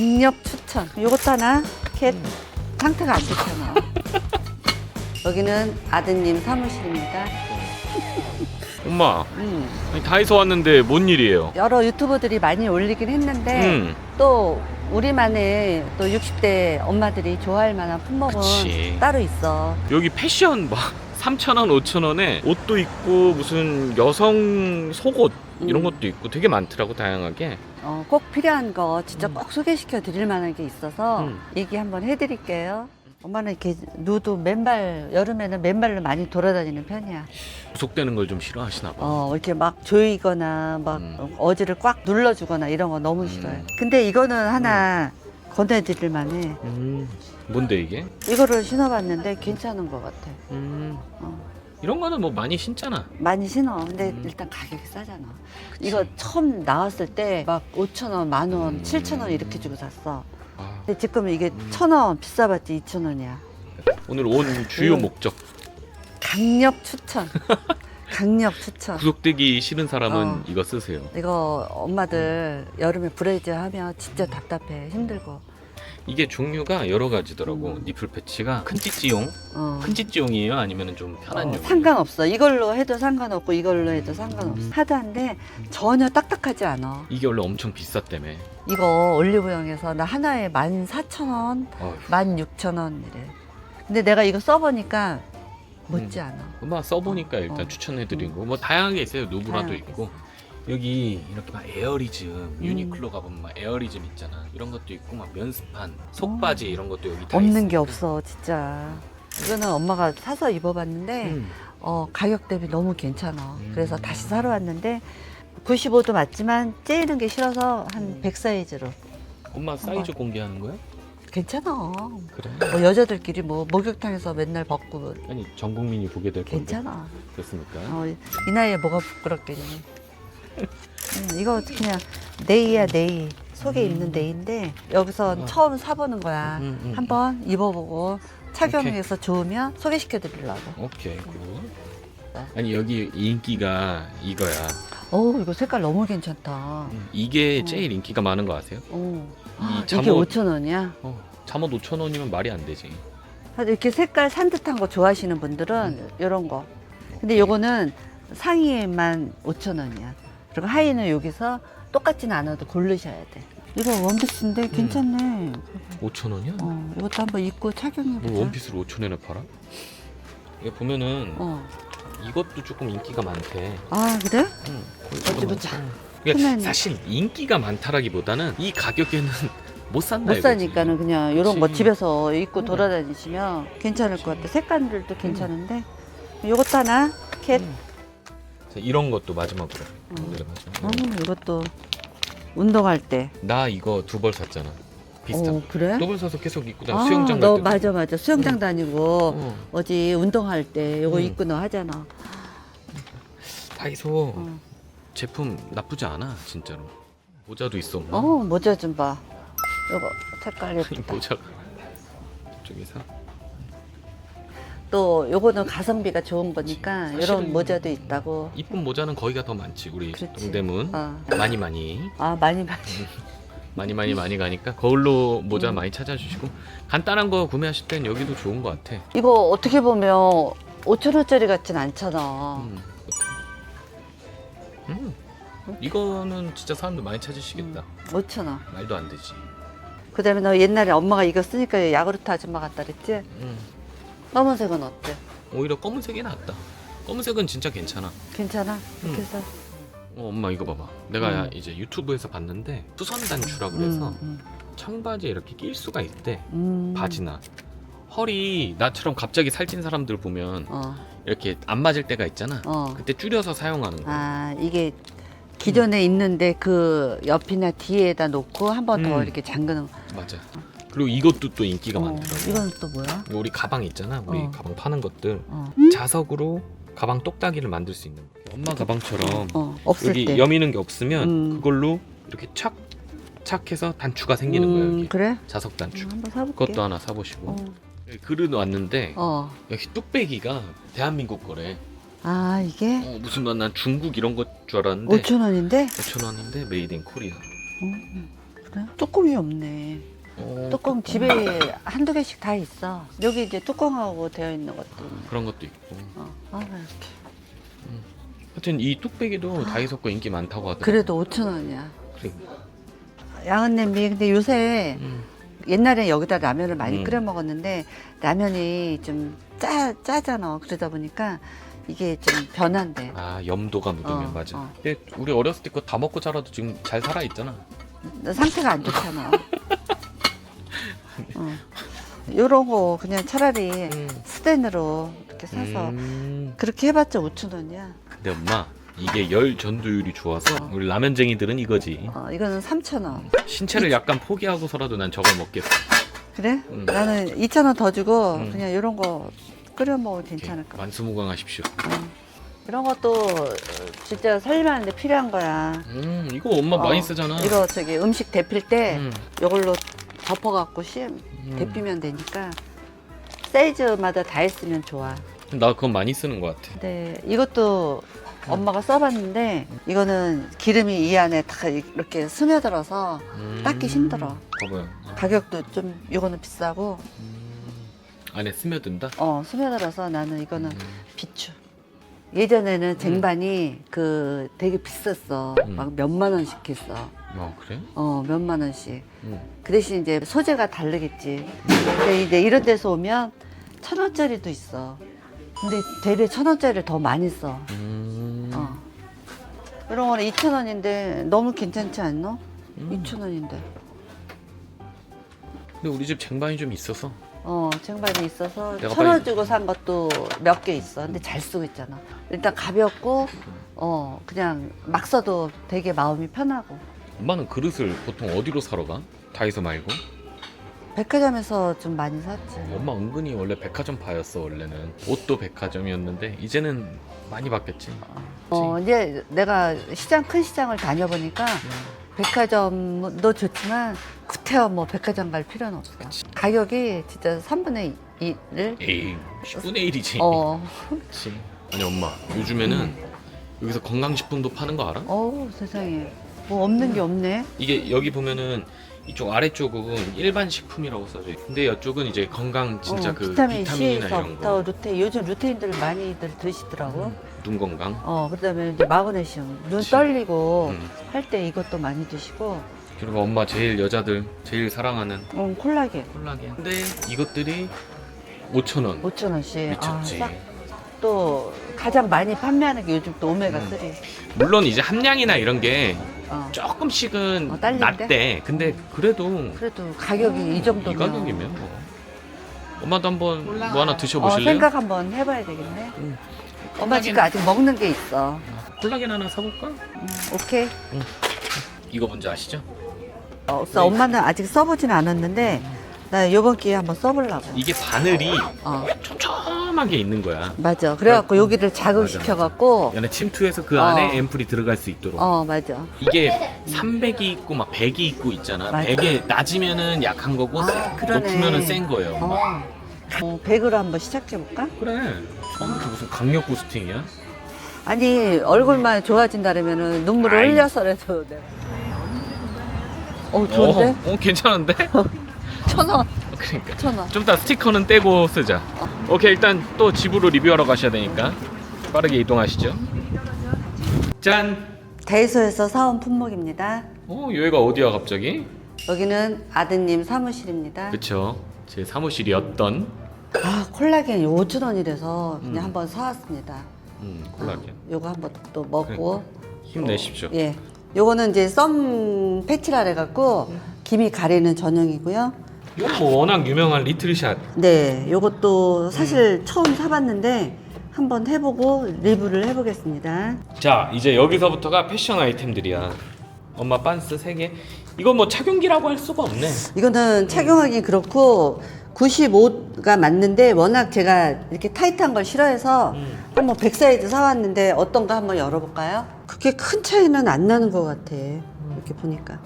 강력 추천. 요것도 하나 캣 상태가 안 좋잖아. 여기는 아드님 사무실입니다. 엄마 음. 아니, 다이소 왔는데 뭔 일이에요? 여러 유튜버들이 많이 올리긴 했는데 음. 또 우리만의 또 60대 엄마들이 좋아할 만한 품목은 그치. 따로 있어. 여기 패션 막 3,000원, 5,000원에 옷도 있고 무슨 여성 속옷 이런 음. 것도 있고 되게 많더라고 다양하게. 어, 꼭 필요한 거 진짜 음. 꼭 소개시켜 드릴 만한 게 있어서 음. 얘기 한번 해드릴게요. 엄마는 이렇게 누드 맨발 여름에는 맨발로 많이 돌아다니는 편이야. 구속되는 걸 좀 싫어하시나 봐. 어 이렇게 막 조이거나 막 음. 어지를 꽉 눌러주거나 이런 거 너무 음. 싫어요. 근데 이거는 하나 권해드릴 만해. 음. 뭔데 이게? 이거를 신어봤는데 괜찮은 것 같아. 음. 어, 이런 거는 뭐 많이 신잖아. 많이 신어. 근데 음. 일단 가격이 싸잖아. 그치? 이거 처음 나왔을 때 막 5천 원, 만 원, 음. 7천 원 이렇게 주고 샀어. 아, 근데 지금 이게 음. 천원 비싸봤지 2천 원이야. 오늘 온 주요 음. 목적 강력 추천. 강력 추천. 구속되기 싫은 사람은 어. 이거 쓰세요. 이거 엄마들 여름에 브레이즈 하면 진짜 답답해 힘들고. 이게 종류가 여러 가지더라고. 음. 니플 패치가 큰 찌찌용, 어. 큰 찌찌용이에요? 아니면 좀 편한 어, 용? 상관없어. 이걸로 해도 상관없고 이걸로 해도 상관없어. 음. 하드한데 전혀 딱딱하지 않아. 이게 원래 엄청 비쌌다며. 이거 올리브영에서 나 하나에 14,000원, 어휴. 16,000원 이래. 근데 내가 이거 써보니까 못지 않아. 엄마 써보니까 일단 어. 추천해드리고 뭐 다양하게 있어요. 누브라도 다양하게 있고 여기 이렇게 막 에어리즘 음. 유니클로 가보면 막 에어리즘 있잖아. 이런 것도 있고 막 면스판 속바지 이런 것도 여기 다 없는 게 있으니까. 없어, 진짜. 이거는 엄마가 사서 입어봤는데 음. 어, 가격 대비 너무 괜찮아. 음. 그래서 다시 사러 왔는데 95도 맞지만 째는 게 싫어서 한 100 사이즈로. 엄마 사이즈 공개하는 거야? 괜찮아. 그래. 뭐 여자들끼리 뭐 목욕탕에서 맨날 벗고 아니 전 국민이 보게 될 건데. 괜찮아. 그렇습니까? 어, 이 나이에 뭐가 부끄럽겠니. 음, 이거 그냥 네이야 네이. 속에 음. 입는 네이인데 여기서 어. 처음 사보는 거야. 음, 음, 한번 입어보고 착용해서 좋으면 소개시켜 드리려고. 오케이. 굿. 네. 아니 여기 인기가 이거야. 어우 이거 색깔 너무 괜찮다. 이게 어. 제일 인기가 많은 거 아세요? 어. 이 이게 잠옷 5천 원이야. 어, 잠옷 5천 원이면 말이 안 되지. 이렇게 색깔 산뜻한 거 좋아하시는 분들은 이런 거. 근데 요거는 상의만 5천 원이야. 그리고 하의는 여기서 똑같지는 않아도 고르셔야 돼. 이거 원피스인데 괜찮네. 5천 원이야? 어, 이것도 한번 입고 착용해보자. 뭘 원피스를 5천 원에 팔아? 이거 보면은 어. 이것도 조금 인기가 많대. 아 그래? 응. 어디 보자. 그러니까 크면- 사실 인기가 많다라기보다는 이 가격에는 못 산다 못 이거지. 사니까는 그냥 이런 거 그치. 집에서 입고 음. 돌아다니시면 괜찮을 것 같아. 색깔들도 괜찮은데. 요것도 하나 캣. 음. 자, 이런 것도 마지막으로. 음. 오늘의 마지막. 어, 이것도 운동할 때. 나 이거 두 벌 샀잖아. 비슷한. 어 그래? 더블 사서 계속 입고 나 아, 수영장 너갈 때. 맞아 맞아 수영장 다니고 어, 어디 운동할 때 요거 음. 입고 너 하잖아. 다이소 어, 제품 나쁘지 않아 진짜로. 모자도 있어. 엄마. 어 모자 좀 봐. 요거 색깔 이 예쁘다. 모자가 저기서. 또 요거는 가성비가 좋은 거니까 사실은- 이런 모자도 있다고. 이쁜 모자는 거기가 더 많지 우리 그렇지. 동대문. 아, 많이 많이 아 많이 많이. 많이 많이 많이 가니까 거울로 모자 음. 많이 찾아주시고 간단한 거 구매하실 땐 여기도 좋은 것 같아. 이거 어떻게 보면 5천 원짜리 같진 않잖아. 음. 음. 이거는 진짜 사람들 많이 찾으시겠다. 5천 원. 말도 안 되지. 그다음에 너 옛날에 엄마가 이거 쓰니까 야구르트 아줌마 같다 그랬지? 음. 검은색은 어때? 오히려 검은색이 낫다. 검은색은 진짜 괜찮아. 괜찮아? 이렇게 음. 해서. 어, 엄마 이거 봐봐. 내가 음. 이제 유튜브에서 봤는데 수선 단추라 그래서 음, 청바지에 이렇게 낄 수가 있대. 음. 바지나 허리 나처럼 갑자기 살찐 사람들 보면 어, 이렇게 안 맞을 때가 있잖아. 어. 그때 줄여서 사용하는 거. 아 이게 기존에 있는데 그 옆이나 뒤에다 놓고 한 번 더 음. 이렇게 잠그는. 맞아. 그리고 이것도 또 인기가 어, 많더라고. 이건 또 뭐야? 이거 우리 가방 있잖아. 우리 어. 가방 파는 것들 어, 자석으로 가방 똑딱이를 만들 수 있는 거. 엄마 가방처럼 어 없을 여기 때. 여미는 게 없으면 음. 그걸로 이렇게 착 착해서 단추가 생기는 거예요. 음, 여기. 그래? 자석 단추. 음, 한번 사볼게. 그것도 하나 사보시고. 어. 여기 그릇 왔는데 어. 여기 뚝배기가 대한민국 거래. 아 이게 어, 무슨 난 중국 이런 것 줄 알았는데 5천 원인데? 5천 원인데 메이드 인 코리아. 어, 그래? 뚜껑이 없네. 어, 뚜껑 집에 한두 개씩 다 있어. 여기 이제 뚜껑하고 되어 있는 것도. 있네. 그런 것도 있고. 어, 아, 이렇게. 하여튼 이 뚝배기도 다이소 거 인기 많다고 하더라고. 그래도 5천 원이야. 그래. 양은 냄비. 근데 요새 음. 옛날에 여기다 라면을 많이 음. 끓여 먹었는데 라면이 좀 짜, 짜잖아. 그러다 보니까 이게 좀 변한데. 아 염도가 묻으면 어, 맞아. 어. 근데 우리 어렸을 때거다 먹고 자라도 지금 잘 살아 있잖아. 상태가 안 좋잖아. 어. 요런 거 그냥 차라리 음. 스텐으로 이렇게 사서 음. 그렇게 해봤자 5천 원이야. 근데 엄마 이게 열 전도율이 좋아서 어. 우리 라면쟁이들은 이거지. 어, 이거는 3천 원. 신체를 약간 포기하고서라도 난 저걸 먹겠어. 그래? 음. 나는 2천 원 더 주고 음. 그냥 이런 거 끓여 먹어도 괜찮을 것 같아. 만수무강하십시오. 이런 것도 어, 진짜 살림하는데 필요한 거야. 음 이거 엄마 많이 어, 쓰잖아. 이거 저기 음식 데필 때 음. 이걸로 덮어갖고 심 음. 데피면 되니까 사이즈마다 다 했으면 좋아. 나 그건 많이 쓰는 것 같아. 근데 이것도 엄마가 써봤는데 이거는 기름이 이 안에 다 이렇게 스며들어서 음. 닦기 힘들어. 봐봐요. 가격도 좀 이거는 비싸고 음. 안에 스며든다. 어 스며들어서 나는 이거는 음. 비추. 예전에는 쟁반이 그 되게 비쌌어. 음. 막 몇만 원씩 했어. 어 그래? 어 몇만 원씩. 음. 그 대신 이제 소재가 다르겠지. 근데 이제 이런 데서 오면 천 원짜리도 있어. 근데 대래 천 원짜리를 더 많이 써. 음. 어. 이런 거는 이천 원인데 너무 괜찮지 않노? 음. 이천 원인데. 근데 우리 집 쟁반이 좀 있어서 어, 쟁반이 있어서 내가 천 원 빨리- 주고 산 것도 몇 개 있어. 근데 잘 쓰고 있잖아. 일단 가볍고, 어, 그냥 막 써도 되게 마음이 편하고. 엄마는 그릇을 보통 어디로 사러 가? 다이소 말고? 백화점에서 좀 많이 샀지. 엄마 은근히 원래 백화점 파였어 원래는 옷도 백화점이었는데 이제는 많이 바뀌었지 어, 이제 내가 시장, 큰 시장을 다녀보니까 백화점도 좋지만 구태여 뭐 백화점 갈 필요는 없어. 가격이 진짜 3분의 1을 에이 10분의 1이지 어, 그치. 아니 엄마 요즘에는 여기서 건강식품도 파는 거 알아? 어 세상에. 뭐 없는 게 없네. 이게 여기 보면은 이쪽 아래쪽은 일반 식품이라고 써져 있고 근데 이쪽은 이제 건강 진짜 어, 그 비타민 비타민이나 이런 C에서부터 거. 루테. 요즘 루테인들 많이들 드시더라고. 눈 건강? 어, 그다음에 이제 마그네슘, 눈 그치. 떨리고 음. 할 때 이것도 많이 드시고, 그리고 엄마 제일 여자들 제일 사랑하는? 음, 콜라겐. 콜라겐. 근데 이것들이 5,000원. 5천 원씩. 미쳤지. 아, 또 가장 많이 판매하는 게 요즘 또 오메가 3. 물론 이제 함량이나 이런 게 어. 조금씩은 어, 딸린데? 낮대. 근데 그래도 그래도 가격이 이 정도면 이 가격이면 뭐. 엄마도 한번 뭐 하나 어, 드셔보실래요? 생각 한번 해봐야 되겠네. 음. 엄마 지금 아직 먹는 게 있어. 콜라겐 하나 사볼까? 음, 오케이. 이거 뭔지 아시죠? 어, 없어. 엄마는 아직 써보진 않았는데 나 이번 기회에 한번 써보려고. 이게 바늘이 어, 촘촘하게 있는 거야. 맞아. 그래갖고 여기를 자극시켜갖고, 얘네 침투해서 그 어. 안에 앰플이 들어갈 수 있도록. 어, 맞아. 이게 300이 있고 막 100이 있고 있잖아. 맞아. 100에 낮으면은 약한 거고 아, 그러네. 높으면은 센 거예요. 어. 어, 100으로 한번 시작해볼까? 그래. 처음부터 무슨 강력 부스팅이야? 아니, 얼굴만 좋아진다면은 눈물을 아이. 흘려서라도 내가. 어, 좋은데? 어, 어 괜찮은데? 천 원, 그러니까. 천 원. 좀 이따 스티커는 떼고 쓰자. 오케이 일단 또 집으로 리뷰하러 가셔야 되니까 빠르게 이동하시죠. 짠. 다이소에서 사온 품목입니다. 어 여기가 어디야 갑자기? 여기는 아드님 사무실입니다. 그쵸. 제 사무실이었던 아, 콜라겐 5천 원이라서 그냥 음. 한번 사왔습니다. 음, 콜라겐. 요거 한번 또 먹고. 힘내십시오. 예. 요거는 이제 썸 패치라 해갖고 김이 가리는 전용이고요. 이건 뭐 워낙 유명한 리틀샷. 네, 요것도 사실 처음 사봤는데 한번 해보고 리뷰를 해보겠습니다. 자 이제 여기서부터가 패션 아이템들이야. 엄마 빤스 3개. 이거 뭐 착용기라고 할 수가 없네. 이거는 착용하기 그렇고 95가 맞는데 워낙 제가 이렇게 타이트한 걸 싫어해서 음. 한번 100 사이즈 사왔는데 어떤 거 한번 열어볼까요? 그렇게 큰 차이는 안 나는 것 같아. 이렇게 보니까.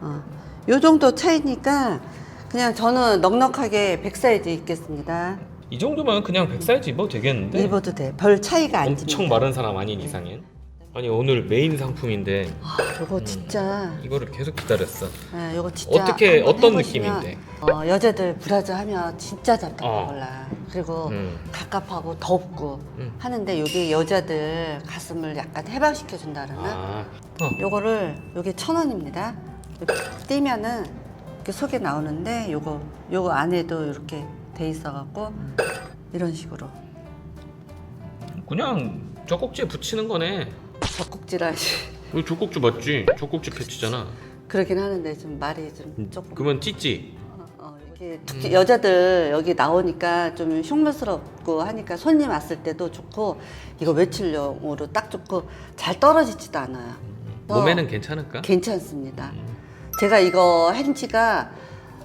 어. 요 정도 차이니까 그냥 저는 넉넉하게 100 사이즈 입겠습니다. 이 정도면 그냥 100 사이즈 입어도 되겠는데? 입어도 돼. 별 차이가 안 엄청 집니다. 마른 사람 아닌 이상엔. 아니 오늘 메인 상품인데 아, 이거 진짜 이거를 계속 기다렸어. 예, 이거 진짜 어떻게 한번 어떤 해보시면, 느낌인데? 어, 여자들 브라자 하면 진짜 잘 어. 몰라. 그리고 음. 갑갑하고 덥고 음. 하는데 여기 여자들 가슴을 약간 해방시켜 준다 그러나 아, 어. 요거를 요게 천 원입니다. 이렇게 띄면은 이렇게 속에 나오는데 요거 요거 안에도 이렇게 돼 있어 갖고 이런 식으로 그냥 젖꼭지에 붙이는 거네. 젖꼭지라지 이거 젖꼭지 맞지? 젖꼭지 패치잖아. 그러긴 하는데 좀 말이 좀 음, 조금 그러면 찌찌. 어, 어, 이렇게 특히 여자들 여기 나오니까 좀 흉물스럽고 하니까 손님 왔을 때도 좋고 이거 외출용으로 딱 좋고 잘 떨어지지도 않아요. 몸에는 괜찮을까? 괜찮습니다. 음. 제가 이거 한 지가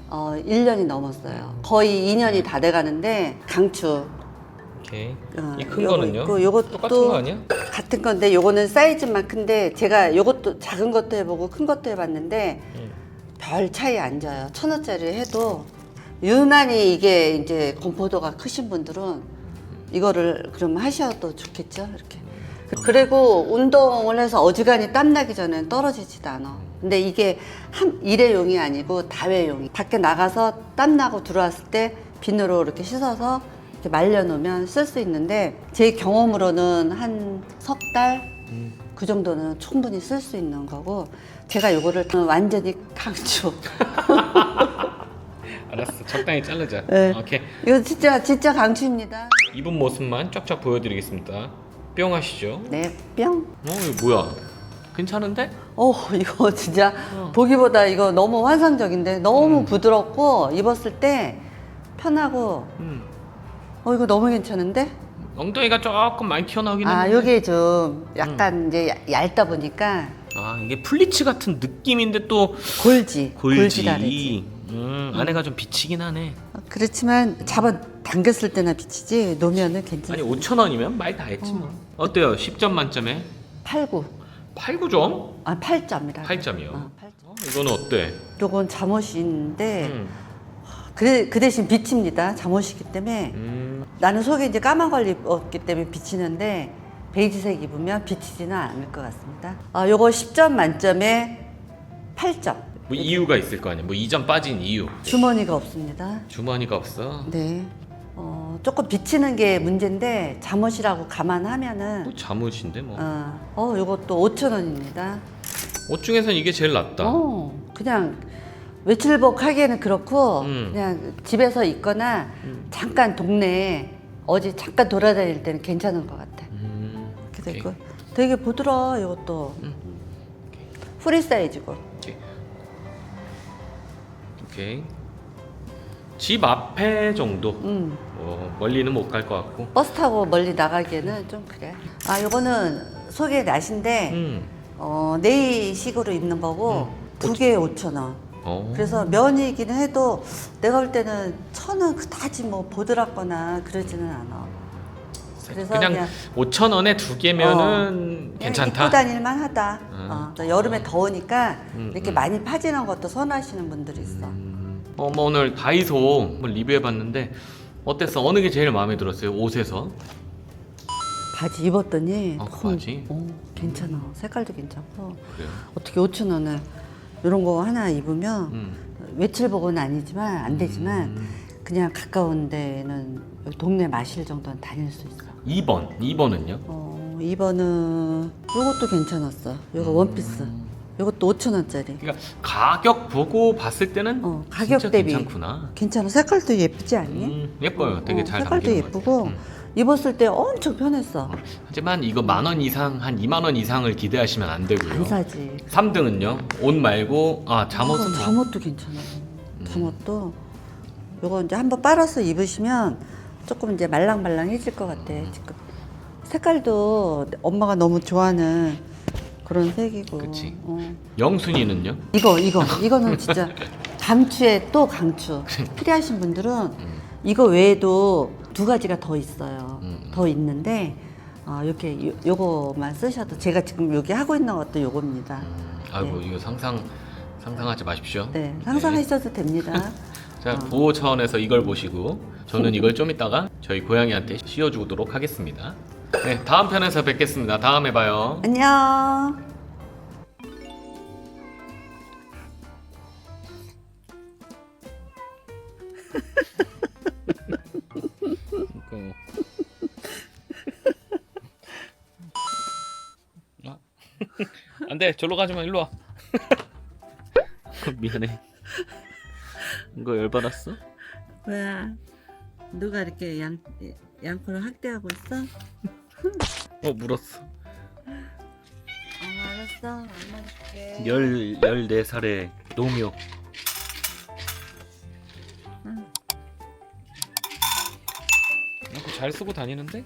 어, 1년이 넘었어요. 거의 2년이 다 돼가는데 강추. 오케이. 어, 이 큰 요거 거는요? 있고 요것도 똑같은 거 아니야? 같은 건데 요거는 사이즈만 큰데 제가 요것도 작은 것도 해보고 큰 것도 해봤는데 음. 별 차이 안 져요. 천 원짜리 해도 유난히 이게 이제 공포도가 크신 분들은 이거를 그럼 하셔도 좋겠죠. 이렇게. 그리고 운동을 해서 어지간히 땀 나기 전엔 떨어지지도 않아. 근데 이게 한 일회용이 아니고 다회용이. 밖에 나가서 땀 나고 들어왔을 때 비누로 이렇게 씻어서 이렇게 말려놓으면 쓸 수 있는데 제 경험으로는 한 석달 음. 그 정도는 충분히 쓸 수 있는 거고 제가 요거를 완전히 강추. 알았어. 적당히 자르자. 네. 오케이. 이거 진짜 진짜 강추입니다. 입은 모습만 쫙쫙 보여드리겠습니다. 뿅 하시죠. 네, 뿅. 어, 이거 뭐야? 괜찮은데? 어, 이거 진짜 어. 보기보다 이거 너무 환상적인데 너무 음. 부드럽고 입었을 때 편하고 음. 어 이거 너무 괜찮은데? 엉덩이가 조금 많이 튀어나오긴 아, 했는데. 요게 좀 음. 약간 이제 얇- 얇다 보니까 아, 이게 플리츠 같은 느낌인데 또 골지, 골지. 골지다르지. 음, 안에가 좀 비치긴 하네. 어, 그렇지만 잡아 당겼을 때나 비치지 놓으면은 괜찮아. 아니 5천 원이면 말 다 했지 뭐. 어때요? 10점 만점에 8, 9. 8, 9점? 아, 8점이라. 8점이요. 어, 8점. 어, 이거는 어때? 요건 잠옷인데 음. 그, 그 대신 비칩니다. 잠옷이기 때문에 음. 나는 속에 이제 까만 걸 입었기 때문에 비치는데 베이지색 입으면 비치지는 않을 것 같습니다. 아, 요거 10점 만점에 8점. 뭐 이유가 있을 거 아니야. 뭐 2점 빠진 이유. 주머니가 없습니다. 주머니가 없어. 네. 어, 조금 비치는 게 문제인데 잠옷이라고 감안하면은 뭐 잠옷인데 뭐. 어, 어 요것도 5천 원입니다. 옷 중에선 이게 제일 낫다. 어, 그냥 외출복 하기에는 그렇고 음. 그냥 집에서 입거나 음. 잠깐 동네에 어디 잠깐 돌아다닐 때는 괜찮은 것 같아. 음. 이렇게 오케이. 되고 되게 부드러워 이것도 음. 프리 사이즈고 오케이. 오케이. 집 앞에 정도. 음. 뭐 멀리는 못 갈 것 같고. 버스 타고 멀리 나가기에는 좀 그래 아 요거는 속에 나신데 음. 어, 네이식으로 입는 거고 음. 두 개에 5천 원 어. 그래서 면이기는 해도 내가 볼 때는 천은 그다지 뭐 보드랍거나 그러지는 않아 그래서 그냥, 그냥 5천 원에 두 개면은 그냥 괜찮다. 입고 다닐만 하다 음. 어, 또 여름에 더우니까 음, 이렇게 음. 많이 파지는 것도 선호하시는 분들이 있어 음. 어, 뭐 오늘 다이소 뭐 리뷰해봤는데 어땠어? 어느 게 제일 마음에 들었어요? 옷에서? 바지 입었더니 아, 너무, 바지? 어, 괜찮아 색깔도 괜찮고 그래요? 어떻게 5천 원에 이런 거 하나 입으면 음. 외출복은 아니지만 안 되지만 음. 그냥 가까운 데는 여기 동네 마실 정도는 다닐 수 있어 2번. 2번은요? 어, 2번은 요것도 괜찮았어 요거 음. 원피스 요것도 5천 원짜리 그러니까 가격 보고 봤을 때는 어, 가격 진짜 대비. 괜찮구나. 괜찮아 색깔도 예쁘지 않니? 음, 예뻐요. 되게 어, 잘 색깔도 담기는 것 예쁘고. 음. 입었을 때 엄청 편했어 하지만 이거 만 원 이상 한 2만 원 이상을 기대하시면 안 되고요. 안 사지 3등은요. 옷 말고 아 잠옷은 어, 뭐. 잠옷도 괜찮아 잠옷도 요거 이제 한번 빨아서 입으시면 조금 이제 말랑말랑해질 것 같아 음. 지금 색깔도 엄마가 너무 좋아하는 그런 색이고 그치. 어. 영순이는요? 이거 이거 이거는 진짜 강추에 또 강추 필요하신 분들은 음. 이거 외에도 두 가지가 더 있어요 음. 더 있는데 어, 이렇게 요, 요거만 쓰셔도 제가 지금 여기 하고 있는 것도 요겁니다 음, 아이고 이거 상상 상상하지 마십시오. 네 상상하셔도 됩니다 자 보호 차원에서 이걸 보시고 저는 이걸 좀 이따가 저희 고양이한테 씌워주도록 하겠습니다. 네, 다음 편에서 뵙겠습니다. 다음에 봐요. 안녕. 그... 아. 안 돼 절로 가지 마 일로 와 미안해 이거 열받았어? 뭐야? 누가 이렇게 양 양코를 학대하고 있어? 어 물었어 어, 알았어. 안 먹을게. 열, 열네 살의 노미오 응. 잘 쓰고 다니는데?